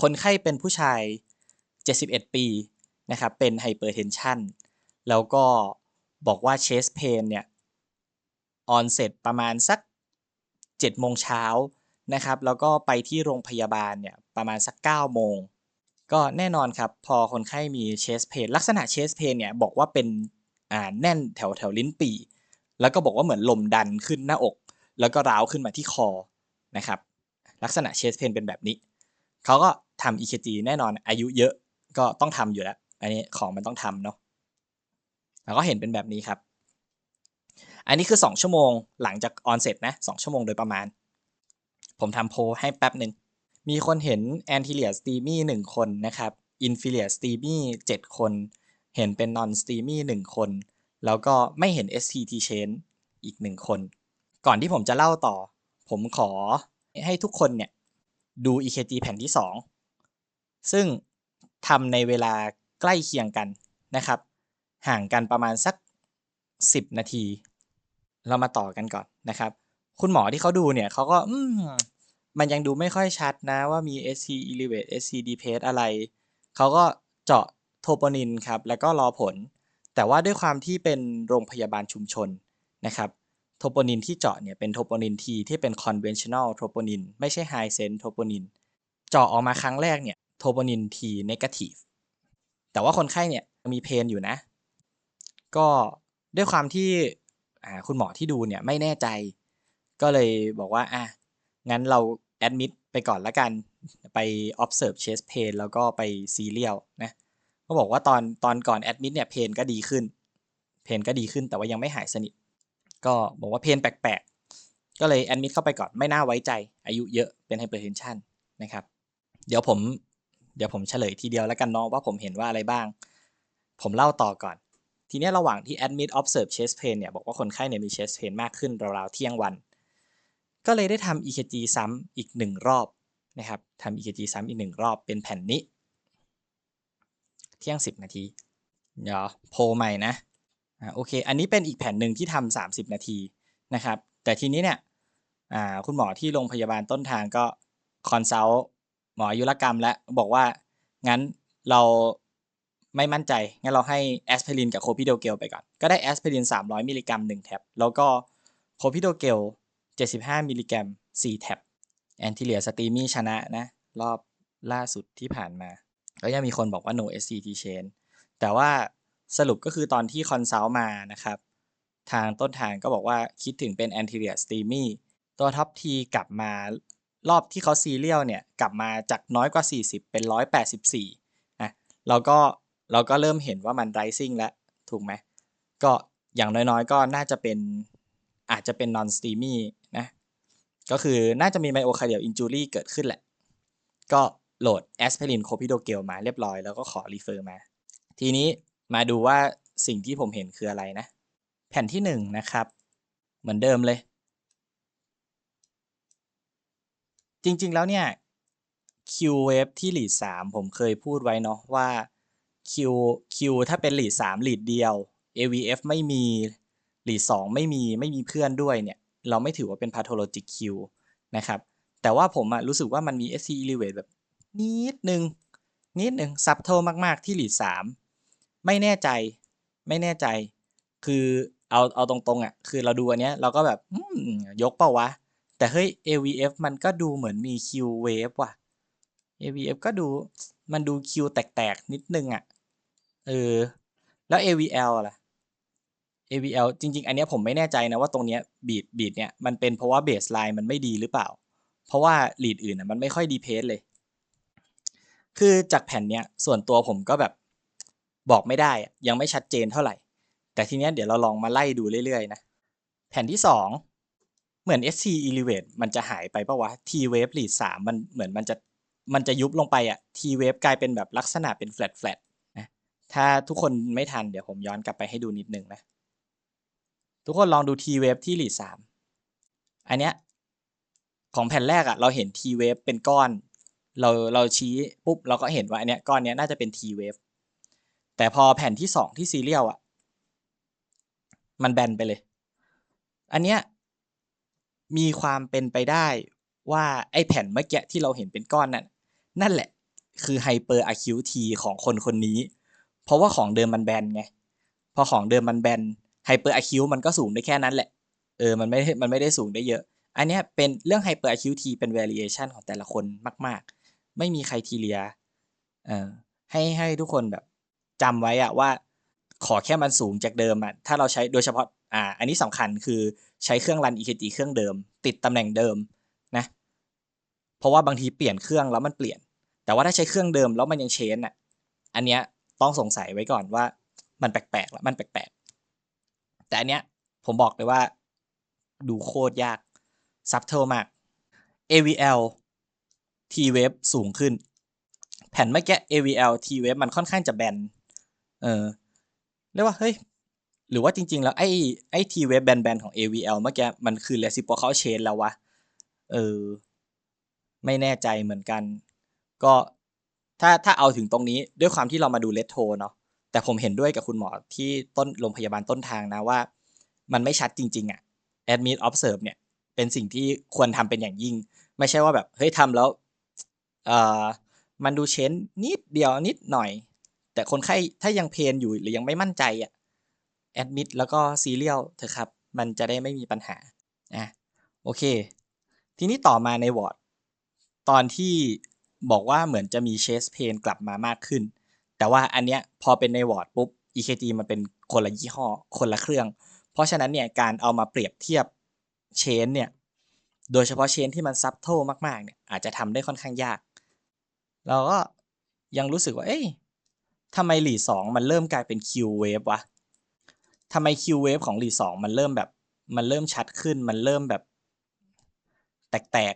คนไข้เป็นผู้ชาย 71 ปีนะครับ เป็นไฮเปอร์เทนชันแล้วก็บอกว่าเชสเพนเนี่ยออนเสร็จประมาณสัก7โมงเช้านะครับ แล้วก็ไปที่โรงพยาบาลเนี่ยประมาณสัก9โมง ก็แน่นอนครับ พอคนไข้มีเชสเพนลักษณะเชสเพนเนี่ยบอกว่าเป็นอ่าแน่นแถวแถวลิ้นปี่แล้วก็บอกว่าเหมือนลมดันขึ้นหน้าอก แล้วก็ร้าวขึ้นมาที่คอนะครับ ลักษณะเชสเพนเป็นแบบนี้ เขาก็ ทำ EKG แน่นอนอายุเยอะก็ต้องทำอยู่แล้ว อันนี้ของมันต้องทำเนาะแล้วก็เห็นเป็นแบบนี้ครับ อันนี้คือ 2 ชั่วโมงหลังจากออนเสร็จนะ2ชั่วโมงโดยประมาณ ผมทำโพลให้แป๊บหนึ่ง มีคนเห็น anterior steamy 1 คนนะครับ inferior steamy 7 คน เห็นเป็น non steamy 1 คน แล้วก็ไม่เห็น STT change อีก 1 คน ก่อนที่ผมจะเล่าต่อ ผมขอให้ทุกคนเนี่ยดู EKG แผ่นที่ 2 ซึ่งทำในเวลาใกล้เคียงกันนะครับ ห่างกันประมาณสัก 10 นาที เรามาต่อกันก่อนนะครับ คุณหมอที่เขาดูเนี่ยเขาก็อืมมันยังดูไม่ค่อยชัดนะว่ามี SC elevate SC depress อะไร เขาก็เจาะโทโปนินครับ แล้วก็รอผล แต่ว่าด้วยความที่เป็นโรงพยาบาลชุมชนนะครับโทโปนินที่เจาะเนี่ยเป็นโทโปนินทีที่เป็น conventional โทโปนินไม่ใช่ high sense โทโปนินเจาะออกมาครั้งแรกเนี่ย โทโปนินที negative แต่ว่าคนไข้เนี่ยมีเพนอยู่นะ ก็ด้วยความที่คุณหมอที่ดูเนี่ยไม่แน่ใจ ก็เลยบอกว่าอะงั้นเราแอดมิดไปก่อนละกัน ไป observe chest pain แล้วก็ไป serial นะก็บอกว่าตอนตอนก่อนแอดมิดเนี่ยเพนก็ดีขึ้น เพนก็ดีขึ้นแต่ว่ายังไม่หายสนิท ก็บอกว่าเพนแปลกๆ ก็เลยแอดมิดเข้าไปก่อนไม่น่าไว้ใจ อายุเยอะเป็นไฮเปอร์เทนชันนะครับ เดี๋ยวผม เดี๋ยวผมเฉลยทีเดียวแล้วกันเนาะว่าผมเห็นว่าอะไรบ้าง ผมเล่าต่อก่อน ทีนี้ระหว่างที่ admit observe chest pain เนี่ยบอกว่าคนไข้เนี่ยมี chest pain มากขึ้นราวๆเที่ยงวัน ก็เลยได้ทำ EKG ซ้ำอีกหนึ่งรอบนะครับทำ EKG ซ้ำอีกหนึ่งรอบเป็นแผ่นนี้ เที่ยง 10 นาที เดี๋ยวโพลใหม่นะอ่าโอเค อันนี้เป็นอีกแผ่นหนึ่งที่ทำ30 นาทีนะครับ แต่ทีนี้เนี่ยอ่าคุณหมอที่โรงพยาบาลต้นทางก็คอนซัลท์ หมออายุรกรรมแล้วบอกว่างั้นเราไม่มั่นใจ งั้นเราให้แอสไพรินกับโคพิโดเกลไปก่อน ก็ได้แอสไพริน 300 มิลลิกรัม1แท็บ แล้วก็โคพิโดเกล 75 มิลลิกรัม 4 แท็บ แอนติเลียสตีมี่ชนะนะ รอบล่าสุดที่ผ่านมา ก็ยังมีคนบอกว่า no SCT change แต่ว่าสรุปก็คือตอนที่คอนซัลท์มานะครับ ทางต้นทางก็บอกว่าคิดถึงเป็น anterior STEMI ตัวท็อปทีกลับมา รอบที่เขาซีเรียลเนี่ยกลับมาจากน้อยกว่า 40 เป็น 184อะเราก็เราก็เริ่มเห็นว่ามัน rising แล้ว ถูกไหมก็อย่างน้อยๆ ก็น่าจะเป็นอาจจะเป็น non steamy นะก็คือน่าจะมี myocardial injury เกิดขึ้นแหละ ก็โหลด aspirin copidogrel มาเรียบร้อยแล้วก็ขอ refer มา ทีนี้มาดูว่าสิ่งที่ผมเห็นคืออะไรนะ แผ่นที่1นะครับ เหมือนเดิมเลย จริง ๆ แล้วเนี่ย Q wave ที่ lead 3ผมเคยพูดไว้เนาะว่า Q Q ถ้าเป็น lead 3 lead เดียว AVF ไม่มี lead 2ไม่มีไม่มีเพื่อนด้วยเนี่ย เราไม่ถือว่าเป็น pathologic Q นะครับ แต่ว่าผมอะรู้สึกว่ามันมี SC elevate แบบนิดนึง นิดนึง subtle มากๆ ที่ lead 3ไม่แน่ใจไม่แน่ใจ คือเอาเอาตรงๆอะคือเราดูอันเนี้ยเราก็แบบยกเปล่าวะ แต่เฮ้ย AVF มันก็ดูเหมือนมี Q wave ว่ะ AVF ก็ดูมันดู Q แตกๆ นิดนึงอะ่ะ เออ แล้ว AVL ล่ะ AVL จริง ๆ อันเนี้ยผมไม่แน่ใจนะว่าตรงเนี้ยบีดบีดเนี้ยมันเป็นเพราะว่าเบสไลน์มันไม่ดีหรือเปล่า เพราะว่าลีดอื่นอะมันไม่ค่อยดีเพสเลย คือจากแผ่นเนี้ยส่วนตัวผมก็แบบบอกไม่ได้อะยังไม่ชัดเจนเท่าไหร่ แต่ทีเนี้ยเดี๋ยวเราลองมาไล่ดูเรื่อยๆนะ แผ่นที่สอง เหมือน SC elevate มันจะหายไปปะวะ T wave lead 3มันเหมือนมันจะมันจะยุบลงไปอะ T wave กลายเป็นแบบลักษณะเป็น flat flat นะถ้าทุกคนไม่ทันเดี๋ยวผมย้อนกลับไปให้ดูนิดนึงนะ ทุกคนลองดู T wave ที่ lead 3อันเนี้ยของแผ่นแรกอะเราเห็น T wave เป็นก้อน เราเราชี้ปุ๊บเราก็เห็นว่าอันเนี้ยก้อนเนี้ยน่าจะเป็น T wave แต่พอแผ่นที่สองที่ซีเรียลอะมันแบนไปเลย อันเนี้ย มีความเป็นไปได้ว่าไอ้แผ่นเมื่อกี้ที่เราเห็นเป็นก้อนนั่นนั่นแหละ คือ hyper acuity ของคนคนนี้ เพราะว่าของเดิมมันแบนไง พอของเดิมมันแบน hyper acute มันก็สูงได้แค่นั้นแหละ เออ มันไม่ได้มันไม่ได้สูงได้เยอะ อันเนี้ยเป็นเรื่อง hyper acuity เป็น variation ของแต่ละคนมาก ๆ ไม่มีใครทีเรีย เออให้ให้ทุกคนแบบจำไว้อะว่า ขอแค่มันสูงจากเดิมอะถ้าเราใช้โดยเฉพาะอ่าอันนี้สำคัญคือใช้เครื่องรัน EKG เครื่องเดิม ติดตำแหน่งเดิมนะ เพราะว่าบางทีเปลี่ยนเครื่องแล้วมันเปลี่ยน แต่ว่าถ้าใช้เครื่องเดิมแล้วมันยังเชนอะอันเนี้ยต้องสงสัยไว้ก่อนว่ามันแปลกๆแล้วมันแปลกๆ แต่อันเนี้ยผมบอกเลยว่าดูโคตรยากซับเทลมาก AVL T wave สูงขึ้น แผ่นเมื่อกี้ AVL T wave มันค่อนข้างจะแบน เออ เรียกว่าเฮ้ยหรือว่าจริง ๆ แล้วไอ้ไอ้ T wave แบนๆของ AVL เมื่อกี้มันคือ reciprocal chain แล้ววะ เออ ไม่แน่ใจเหมือนกัน ก็ถ้าถ้าเอาถึงตรงนี้ด้วยความที่เรามาดูเลตโทเนาะแต่ผมเห็นด้วยกับคุณหมอที่ต้นโรงพยาบาลต้นทางนะว่า มันไม่ชัดจริง ๆอะ admit observe เนี่ย เป็นสิ่งที่ควรทำเป็นอย่างยิ่ง ไม่ใช่ว่าแบบ เฮ้ยทำแล้วเออมันดูเชนนิดเดียวนิดหน่อย แต่คนไข้ถ้ายังเพนอยู่หรือยังไม่มั่นใจอะ admit แล้วก็ซีเรียลเถอะครับ มันจะได้ไม่มีปัญหาอะโอเค ทีนี้ต่อมาในวอร์ดตอนที่บอกว่าเหมือนจะมีเชสเพนกลับมามากขึ้น แต่ว่าอันเนี้ยพอเป็นในวอร์ดปุ๊บ EKG มันเป็นคนละยี่ห้อ คนละเครื่อง เพราะฉะนั้นเนี่ยการเอามาเปรียบเทียบเชนเนี่ย โดยเฉพาะเชนที่มันซับโทมากๆเนี่ยอาจจะทำได้ค่อนข้างยาก เราก็ยังรู้สึกว่า เอ้ย ทำไมหลีสองมันเริ่มกลายเป็น Q wave วะทำไม Q wave ของหลีสองมันเริ่มแบบ มันเริ่มชัดขึ้น มันเริ่มแบบ แตก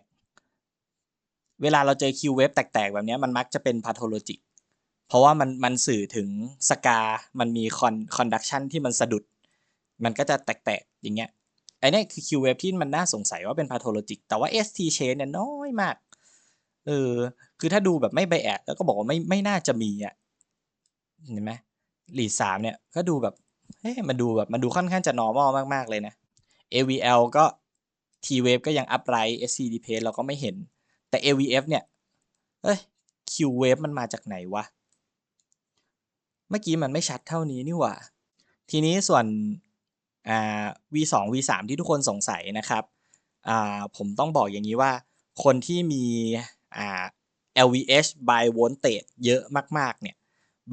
ๆ เวลาเราเจอ Q wave แตกๆ แบบนี้มันมักจะเป็น pathologic เพราะว่ามันมันสื่อถึงสกา มันมีคอนคอนดักชันที่มันสะดุด มันก็จะแตกๆ อย่างเงี้ยไอ้นี่คือ Q wave ที่มันน่าสงสัยว่าเป็น pathologic แต่ว่า ST chain เนี่ยน้อยมาก เออ คือถ้าดูแบบไม่ไบแอดแล้วก็บอกว่าไม่ไม่น่าจะมีอะ เห็นไหมลีดสามเนี่ยก็ดูแบบเฮ้ยมันดูแบบมันดูค่อนข้างจะ normal มาก ๆ เลยนะ AVL ก็ T wave ก็ยัง upright SCD pace เราก็ไม่เห็น แต่ AVF เนี่ยเอ้ย Q wave มันมาจากไหนวะ เมื่อกี้มันไม่ชัดเท่านี้นี่หว่า ทีนี้ส่วนอ่า V2 V3 ที่ทุกคนสงสัยนะครับอ่าผมต้องบอกอย่างนี้ว่า คนที่มีอ่า LVH by voltage เยอะมาก ๆ เนี่ย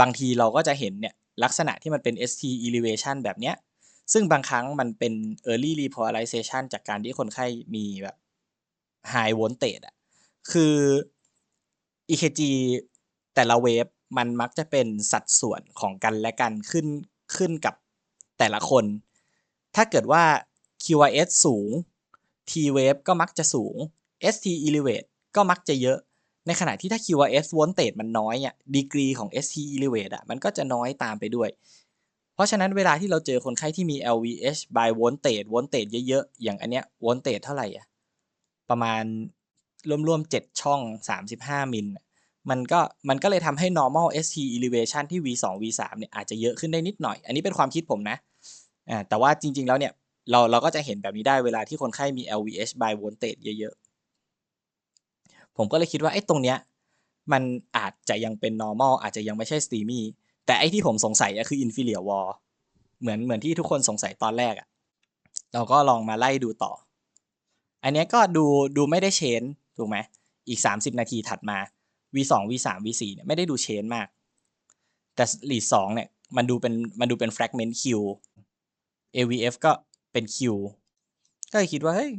บางทีเราก็จะเห็นเนี่ยลักษณะที่มันเป็น ST elevation แบบเนี้ย ซึ่งบางครั้งมันเป็น early repolarization จากการที่คนไข้มีแบบ high voltage อะคือ EKG แต่ละเวฟมันมักจะเป็นสัดส่วนของกันและกันขึ้นขึ้นกับแต่ละคน ถ้าเกิดว่า QRS สูง T wave ก็มักจะสูง ST elevate ก็มักจะเยอะ ในขณะที่ถ้า QRS voltage มันน้อยอะดีกรีของ ST elevate อะมันก็จะน้อยตามไปด้วย เพราะฉะนั้นเวลาที่เราเจอคนไข้ที่มี LVH by voltage voltage เยอะๆ อย่างอันเนี้ย voltage เท่าไหร่อะประมาณรวมๆ 7 ช่อง 35 มิลมันก็มันก็เลยทำให้ normal ST elevation ที่ V2 V3 เนี่ยอาจจะเยอะขึ้นได้นิดหน่อย อันนี้เป็นความคิดผมนะอ่าแต่ว่าจริง ๆ แล้วเนี่ยเราเราก็จะเห็นแบบนี้ได้เวลาที่คนไข้มี LVH by voltage เยอะๆ ผมก็เลยคิดว่าไอ้ตรงเนี้ยมันอาจจะยังเป็น normal อาจจะยังไม่ใช่ steamy แต่ไอ้ที่ผมสงสัยอะคือ inferior wall เหมือนเหมือนที่ทุกคนสงสัยตอนแรกอะเราก็ลองมาไล่ดูต่อ อันเนี้ยก็ดูดูไม่ได้เชนถูกไหมอีก 30 นาทีถัดมา V2 V3 V4 เนี่ยไม่ได้ดูเชนมาก แต่ lead 2เนี่ยมันดูเป็นมันดูเป็น fragment Q AVF ก็เป็น Q ก็เลยคิดว่าเฮ้ย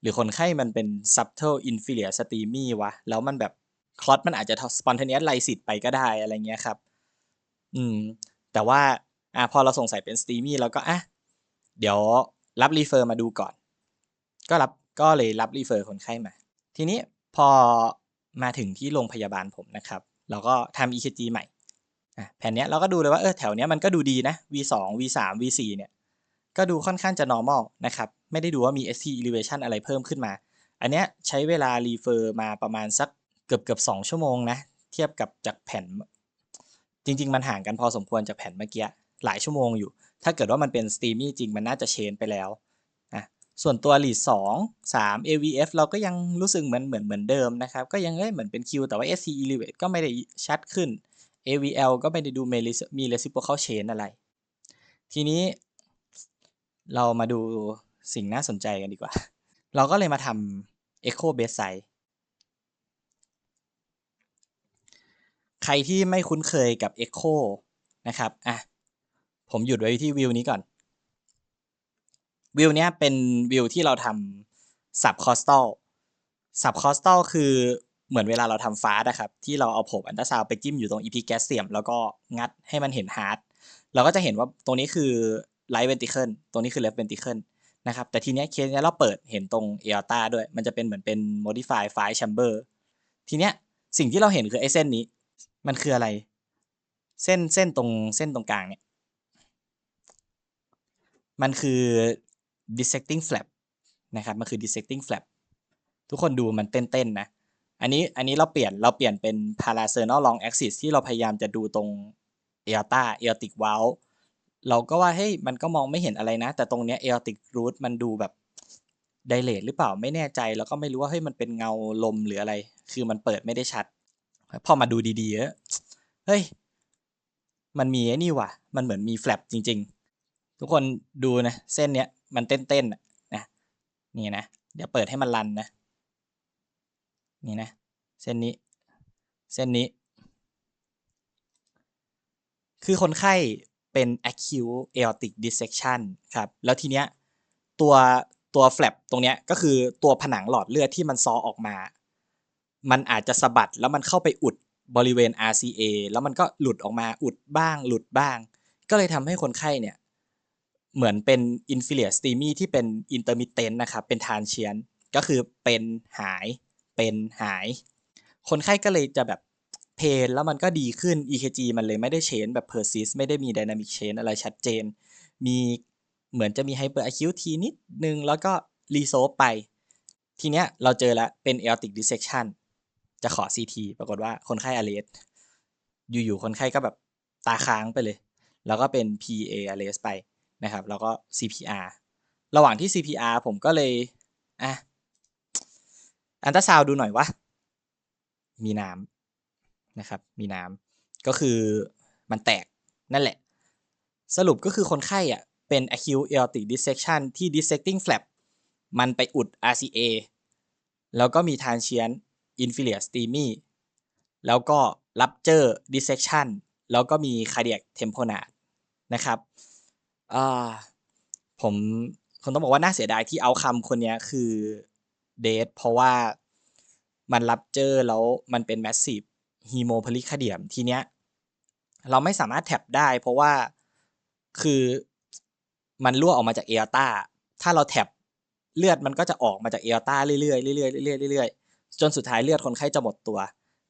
หรือคนไข้มันเป็น subtle inferior steamy วะ แล้วมันแบบคลอตมันอาจจะ spontaneous lysis ไปก็ได้อะไรเงี้ยครับ อืม แต่ว่าอะพอเราสงสัยเป็น steamy แล้วก็อะเดี๋ยวรับรีเฟอร์มาดูก่อน ก็รับก็เลยรับรีเฟอร์คนไข้มา ทีนี้พอมาถึงที่โรงพยาบาลผมนะครับ เราก็ทำ EKG ใหม่แผ่นนี้เราก็ดูเลยว่าเออแถวเนี้ยมันก็ดูดีนะ V2 V3 V4 เนี่ย ก็ดูค่อนข้างจะ normal นะครับ ไม่ได้ดูว่ามี ST elevation อะไรเพิ่มขึ้นมา อันเนี้ยใช้เวลารีเฟอร์มาประมาณสักเกือบเกือบสองชั่วโมงนะ เทียบกับจากแผ่น จริง ๆ มันห่างกันพอสมควรจากแผ่นเมื่อกี้หลายชั่วโมงอยู่ ถ้าเกิดว่ามันเป็น steamy จริงมันน่าจะเชนไปแล้วนะส่วนตัว lead 2 3 AVF เราก็ยังรู้สึกเหมือนเหมือนเหมือนเดิมนะครับ ก็ยังเอ้ยเหมือนเป็น Q แต่ว่า SC elevate ก็ไม่ได้ชัดขึ้น AVL ก็ไม่ได้ดูมี reciprocal chain อะไร ทีนี้เรามาดู สิ่งน่าสนใจกันดีกว่า เราก็เลยมาทำ Echo Base Size ใครที่ไม่คุ้นเคยกับ Echo นะครับอะผมหยุดไว้ที่วิวนี้ก่อน วิวเนี้ยเป็นวิวที่เราทำ sub costal sub costal คือเหมือนเวลาเราทำฟาสอะครับ ที่เราเอาผมอันตราซาวไปจิ้มอยู่ตรง EP แกสเซียมแล้วก็งัดให้มันเห็นฮาร์ดเราก็จะเห็นว่าตรงนี้คือ right ventricle ตรงนี้คือ left ventricle นะครับ แต่ทีเนี้ยเคสเนี้ยเราเปิดเห็นตรง aorta ด้วย มันจะเป็นเหมือนเป็น modify five chamber ทีเนี้ยสิ่งที่เราเห็นคือไอ้เส้นนี้ มันคืออะไร เส้นเส้นตรงเส้นตรงกลางเนี่ย มันคือ dissecting flap นะครับ มันคือ dissecting flap ทุกคนดูมันเต้นๆนะ อันนี้อันนี้เราเปลี่ยนเราเปลี่ยนเป็น parasternal long axis ที่เราพยายามจะดูตรง aorta aortic valve เเราก็ว่าเฮ้ยมันก็มองไม่เห็นอะไรนะ แต่ตรงเนี้ย aortic root มันดูแบบ dilate หรือเปล่าไม่แน่ใจ แล้วก็ไม่รู้ว่าเฮ้ยมันเป็นเงาลมหรืออะไร คือมันเปิดไม่ได้ชัด พอมาดูดีๆเฮ้ยมันมีไอ้นี่ว่ะ มันเหมือนมีแฟลปจริง ๆ ทุกคนดูนะ เส้นเนี้ยมันเต้นๆนะนี่นะ เดี๋ยวเปิดให้มันรันนะ นี่นะ เส้นนี้ เส้นนี้ คือคนไข้ เป็น acute aortic dissection ครับแล้วทีเนี้ยตัวตัวแฟลปตรงเนี้ยก็คือตัวผนังหลอดเลือดที่มันซอออกมา มันอาจจะสะบัดแล้วมันเข้าไปอุดบริเวณ RCA แล้วมันก็หลุดออกมาอุดบ้าง หลุดบ้าง ก็เลยทำให้คนไข้เนี่ยเหมือนเป็น inferior STEMI ที่เป็น intermittent นะครับ เป็นทานเชียน ก็คือเป็นหาย เป็นหาย คนไข้ก็เลยจะแบบ เพนแล้วมันก็ดีขึ้น EKG มันเลยไม่ได้เชนแบบ persist ไม่ได้มี dynamic change อะไรชัดเจน มีเหมือนจะมี hyper acute ทีนิดนึง แล้วก็ resolve ไป ทีเนี้ยเราเจอแล้วเป็น aortic dissection จะขอ CT ปรากฏว่าคนไข้ arrest อยู่ๆ คนไข้ก็แบบตาค้างไปเลย แล้วก็เป็น PA arrest ไปนะครับ แล้วก็ CPR ระหว่างที่ CPR ผมก็เลยอะอันตราซาวดูหน่อยวะมีน้ำ นะครับ มีน้ำก็คือมันแตกนั่นแหละ สรุปก็คือคนไข้อะเป็น acute aortic dissection ที่ dissecting flap มันไปอุด RCA แล้วก็มี transient inferior STEMI แล้วก็ rupture dissection แล้วก็มี cardiac tamponade นะครับผมคนต้องบอกว่าน่าเสียดายที่เอาคำคนนี้คือเดทเพราะว่ามันรับเจอแล้วมันเป็นแมสซีฟ ฮีโมพลิคาเดียมทีเนี้ยเราไม่สามารถแท็บได้ เพราะว่าคือมันรั่วออกมาจากเอลต้าถ้าเราแท็บเลือดมันก็จะออกมาจากเอลต้าเรื่อยๆเรื่อยๆเรื่อยๆเรื่อยๆจนสุดท้ายเลือดคนไข้จะหมดตัว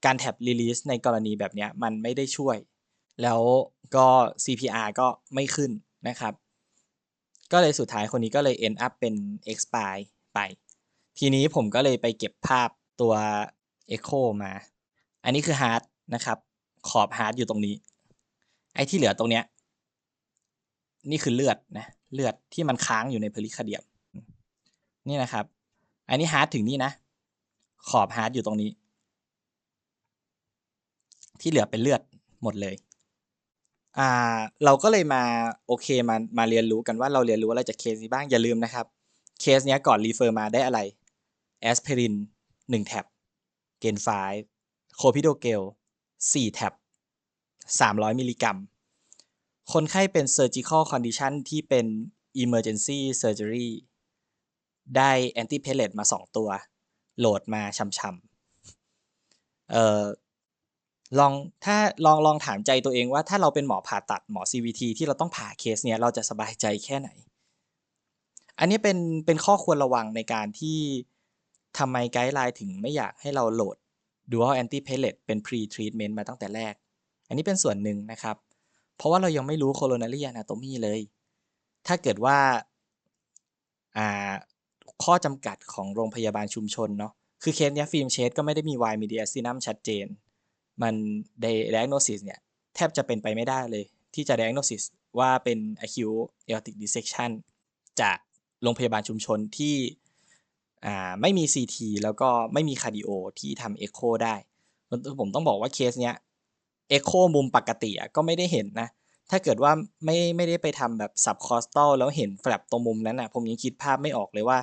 การแท็บรีลีสในกรณีแบบนี้มันไม่ได้ช่วย แล้วก็ CPR ก็ไม่ขึ้นนะครับ ก็เลยสุดท้ายคนนี้ก็เลย end up เป็น expire ไป ทีนี้ผมก็เลยไปเก็บภาพตัว Echo มา อันนี้คือ hard นะครับขอบ hard อยู่ตรงนี้ ไอ้ที่เหลือตรงเนี้ยนี่คือเลือดนะเลือดที่มันค้างอยู่ในเพลิคาเดียมนี่นะครับ อันนี้ hard ถึงนี่นะ ขอบ hard อยู่ตรงนี้ ที่เหลือเป็นเลือดหมดเลยอ่าเราก็เลยมาโอเคมามาเรียนรู้กันว่าเราเรียนรู้อะไรจากเคสนี้บ้างอย่าลืมนะครับเคสเนี้ยก่อนรีเฟอร์มาได้อะไรแอสไพรินหนึ่งแท็บเกนไฟ โคพิโดเกลสี่แท็บสามร้อยมิลลิกรัม คนไข้เป็น surgical condition ที่เป็น emergency surgery ได้ anti platelet มาสองตัว โหลดมาช้ำๆเอ่อลองถ้าลองลองถามใจตัวเองว่าถ้าเราเป็นหมอผ่าตัดหมอ CVT ที่เราต้องผ่าเคสเนี้ยเราจะสบายใจแค่ไหน อันนี้เป็นเป็นข้อควรระวังในการที่ทำไมไกด์ไลน์ถึงไม่อยากให้เราโหลด dual antiplatelet เป็น pre treatment มาตั้งแต่แรก อันนี้เป็นส่วนหนึ่งนะครับ เพราะว่าเรายังไม่รู้ coronary anatomy เลย ถ้าเกิดว่าาข้อจำกัดของโรงพยาบาลชุมชนเนาะคือเคสเนี้ยฟิล์มเชดก็ไม่ได้มี y mediastinum ชัดเจน มัน diagnosis เนี่ย แทบจะเป็นไปไม่ได้เลย ที่จะ diagnosis ว่าเป็น acute aortic dissection จากโรงพยาบาลชุมชนที่ อ่าไม่มี CT แล้วก็ไม่มีคาร์ดิโอที่ทำเอ็กโคได้ ผมต้องบอกว่าเคสเนี้ยเอ็กโคมุมปกติก็ไม่ได้เห็นนะ ถ้าเกิดว่าไม่ไม่ได้ไปทำแบบซับคอสตอลแล้วเห็นแฟลปตรงมุมนั้นอะผมยังคิดภาพไม่ออกเลยว่า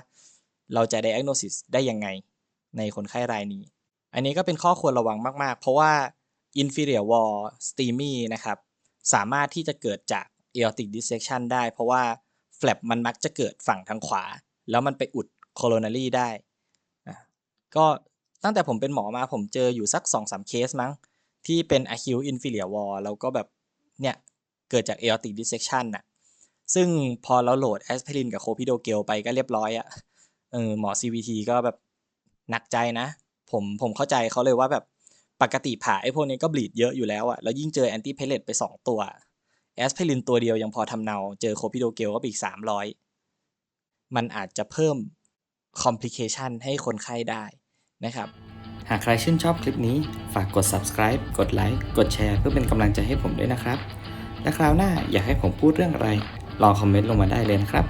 เราจะ diagnosis ได้ยังไงในคนไข้รายนี้ อันนี้ก็เป็นข้อควรระวังมาก ๆ เพราะว่า inferior wall STEMI นะครับ สามารถที่จะเกิดจาก aortic dissection ได้ เพราะว่า flap มันมักจะเกิดฝั่งทางขวา แล้วมันไปอุด coronary ได้อะก็ตั้งแต่ผมเป็นหมอมาผมเจออยู่สัก 2-3 เคสมั้ง ที่เป็น acute inferior wall แล้วก็แบบเนี่ยเกิดจาก aortic dissection น่ะซึ่งพอเราโหลดแอสไพรินกับโคพิโดเกลไปก็เรียบร้อยอะเออหมอ CVT ก็แบบหนักใจนะ ผมผมเข้าใจเขาเลยว่าแบบปกติผ่าไอ้พวกนี้ก็บลีดเยอะอยู่แล้วอะแล้วยิ่งเจอแอนติเพลเลตไป 2 ตัวแอสไพรินตัวเดียวยังพอทำเนา เจอโคพิโดเกลก็ปอีก 300 มันอาจจะเพิ่ม คอมพลิเคชันให้คนไข้ได้นะครับ หากใครชื่นชอบคลิปนี้ ฝากกด subscribe กดไลค์กดแชร์เพื่อเป็นกำลังใจให้ผมด้วยนะครับ และคราวหน้าอยากให้ผมพูดเรื่องอะไร ลองคอมเมนต์ลงมาได้เลยนะครับ